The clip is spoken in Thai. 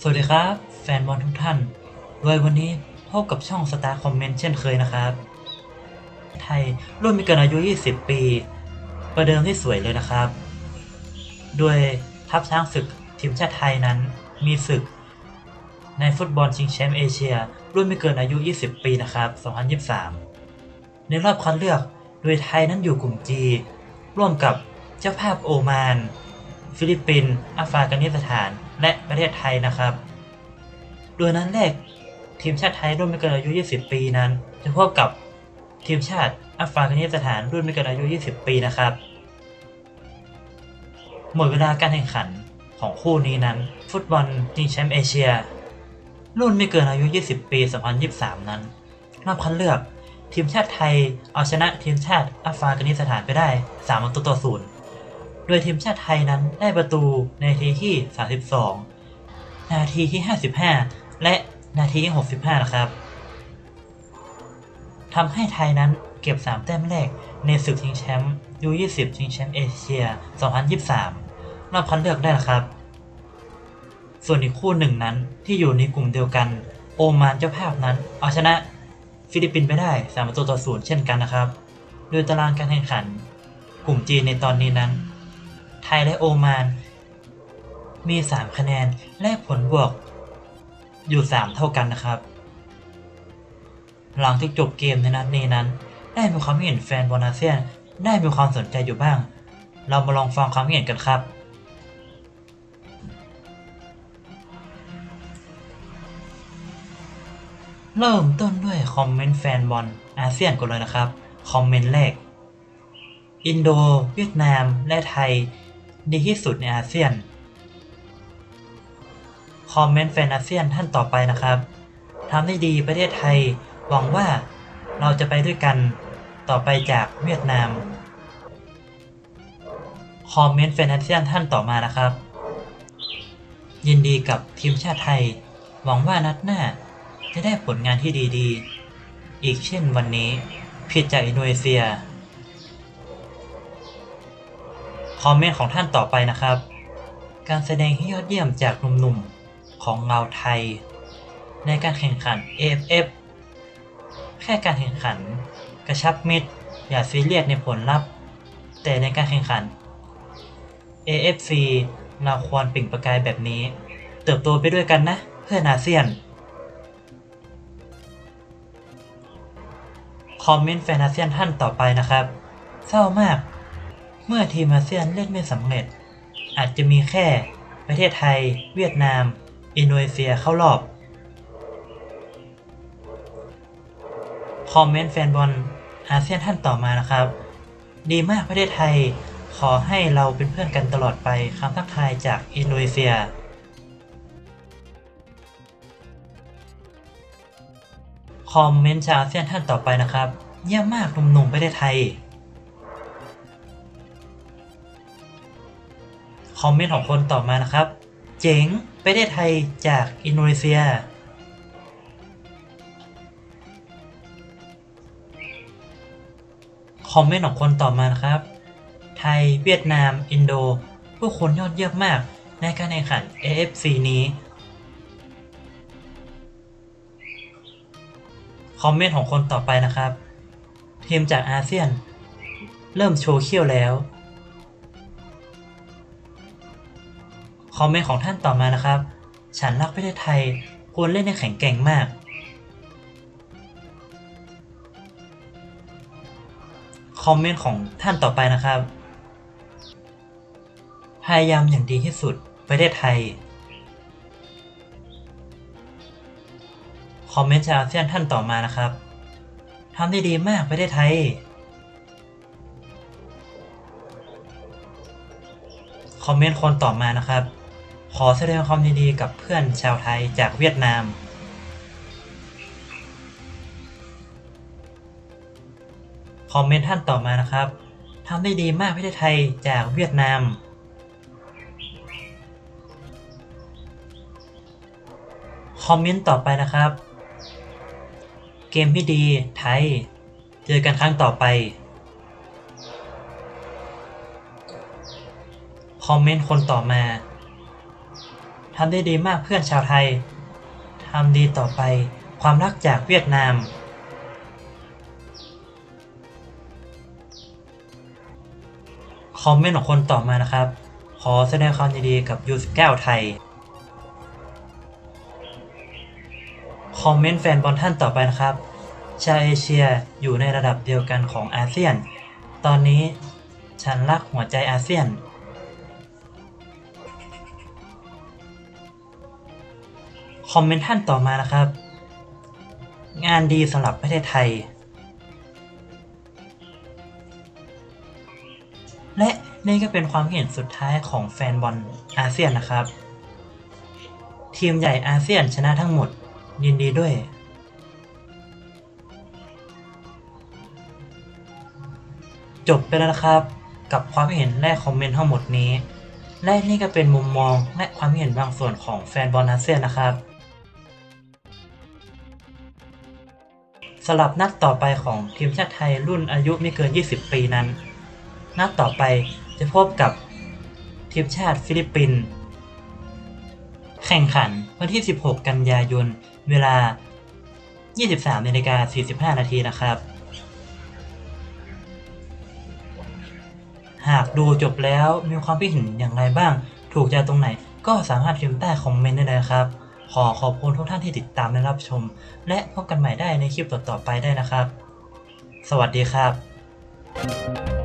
สวัสดีครับ แฟนบอลทุกท่าน โดยวันนี้พบกับช่อง Star Comment เช่นเคยนะครับ ไทยรุ่นม่เกินอายุ 20 ปี ประเดิมที่สวยเลยนะครับ โดยทัพช้างศึกทีมชาติไทยนั้นมีศึก ในฟุตบอลชิงแชมป์เอเชีย รุ่นไม่เกินอายุ 20 ปีนะครับ 2023 ในรอบคัดเลือก โดยไทยนั้นอยู่กลุ่ม G ร่วมกับเจ้าภาพโอมาน ฟิลิปปินส์อัฟกานิสถาน และประเทศไทยนะครับ โดยนั้นแรกทีมชาติไทยรุ่นไม่เกินอายุ 20 ปีนั้น จะพบกับทีมชาติอัฟกานิสถานรุ่นไม่เกินอายุ 20 ปีนะครับ หมดเวลาการแข่งขันของคู่นี้นั้น ฟุตบอลชิงแชมป์เอเชีย รุ่นไม่เกินอายุ 20 ปี 2023 นั้นรอบคัดเลือกทีมชาติไทยเอาชนะทีมชาติอัฟกานิสถานไปได้3ประตูต่อศูนย์ โดยทีมชาติไทยนั้นได้ประตูในนาทีที่ 32 นาทีที่ 55 และนาทีที่ 65 นะครับทำให้ไทยนั้นเก็บ 3 แต้มแรกในศึกชิงแชมป์ U20 ชิงแชมป์เอเชีย 2023 รอบคัดเลือกได้แล้วครับ ส่วนอีกคู่หนึ่งนั้นที่อยู่ในกลุ่มเดียวกัน โอมานเจ้าภาพนั้นเอาชนะฟิลิปปินส์ไปได้ 3 ประตูต่อศูนย์เช่นกันนะครับ โดยตารางการแข่งขัน กลุ่มจีนในตอนนี้นั้น ไทยและโอมาน มี 3 คะแนนและผลบวก อยู่ 3 เท่ากันนะครับ หลังจากจบเกมในนัดนี้นั้น ได้มีความเห็นแฟนบอลอาเซียนได้มีความสนใจอยู่บ้าง เรามาลองฟังความเห็นกันครับเริ่มต้นด้วยคอมเมนต์แฟนบอลอาเซียนกันเลยนะครับ คอมเมนต์แรก อินโด เวียดนาม และไทย ดีที่สุดในอาเซียน คอมเมนต์แฟนอาเซียนท่านต่อไปนะครับทำได้ดีประเทศไทย หวังว่าเราจะไปด้วยกันต่อไปจากเวียดนาม คอมเมนต์แฟนอาเซียนท่านต่อมานะครับ ยินดีกับทีมชาติไทย หวังว่านัดหน้าจะได้ผลงานที่ดีๆ อีกเช่นวันนี้ ผิดจากอินโดนีเซีย อมเมนต์ของท่านต่อไปนะครับ การแสดงที่ยอดเยี่ยมจากหนุ่มๆของเราไทย ในการแข่งขัน AFF แค่การแข่งขัน กระชับมิตร อย่าซีเรียสในผลลัพธ์ แต่ในการแข่งขัน AFC เราควรปล่งประกายแบบนี้ เติบโตไปด้วยกันนะ เพื่อนอาเซียน คอมเมนต์แฟนอาเซียนท่านต่อไปนะครับ เศร้ามาก เมื่อทีมอาเซียนเล่นไม่สำเร็จ อาจจะมีแค่ ประเทศไทย เวียดนาม อินโดนีเซียเข้ารอบ คอมเมนต์แฟนบอลอาเซียนท่านต่อมานะครับ ดีมากประเทศไทย ขอให้เราเป็นเพื่อนกันตลอดไปคำทักทายจากอินโดนีเซียคอมเมนต์ชาวอาเซียนท่านต่อไปนะครับ เยี่ยมมากหนุ่มๆประเทศไทย คอมเมนต์ของคนต่อมานะครับ เจ๋งประเทศไทยจากอินโดนีเซีย คอมเมนต์ของคนต่อมานะครับ ไทยเวียดนาม อินโด ผู้คนยอดเยี่ยมมากในการแข่งขัน AFC นี้ คอมเมนต์ของคนต่อไปนะครับ ทีมจากอาเซียน เริ่มโชว์เขี้ยวแล้ว คอมเมนต์ของท่านต่อมานะครับ ฉันรักประเทศไทยควรเล่นให้แข็งแกร่งมาก คอมเมนต์ของท่านต่อไปนะครับ พยายามอย่างดีที่สุดประเทศไทย คอมเมนต์จากอาเซียนท่านต่อมานะครับทำได้ดีมากประเทศไทย คอมเมนต์คนต่อมานะครับ ขอแสดงความยินดีกับเพื่อนชาวไทยจากเวียดนาม คอมเมนต์ท่านต่อมานะครับทำได้ดีมากประเทศไทยจากเวียดนาม คอมเมนต์ต่อไปนะครับ เกมที่ดีไทย เจอกันครั้งต่อไป คอมเมนต์คนต่อมา ทำได้ดีมากเพื่อนชาวไทย ทำดีต่อไป ความรักจากเวียดนามคอมเมนต์ของคนต่อมานะครับ ขอแสดงความยินดีกับยูสแก้วไทย คอมเมนต์แฟนบอลท่านต่อไปนะครับ ชาวเอเชียอยู่ในระดับเดียวกันของอาเซียน ตอนนี้ฉันรักหัวใจอาเซียน คอมเมนต์ท่านต่อมานะครับ งานดีสำหรับประเทศไทย และนี่ก็เป็นความเห็นสุดท้ายของแฟนบอลอาเซียนนะครับ ทีมใหญ่อาเซียนชนะทั้งหมด ยินดีด้วยจบไปแล้วนะครับ กับความเห็นและคอมเมนต์ทั้งหมดนี้ และนี่ก็เป็นมุมมองและความเห็นบางส่วนของแฟนบอลอาเซียนนะครับ สำหรับนัดต่อไปของทีมชาติไทยรุ่นอายุไม่เกิน 20 ปีนั้น นัดต่อไปจะพบกับทีมชาติฟิลิปปินส์แข่งขันวันที่ 16 กันยายน เวลา 23นาฬิกา45 นาทีนะครับ หากดูจบแล้วมีความคิดเห็นอย่างไรบ้าง ถูกใจตรงไหนก็สามารถพิมพ์ใต้คอมเมนต์ได้เลยครับ ขอขอบคุณทุกท่านที่ติดตามและรับชม และพบกันใหม่ได้ในคลิปต่อๆไปได้นะครับ สวัสดีครับ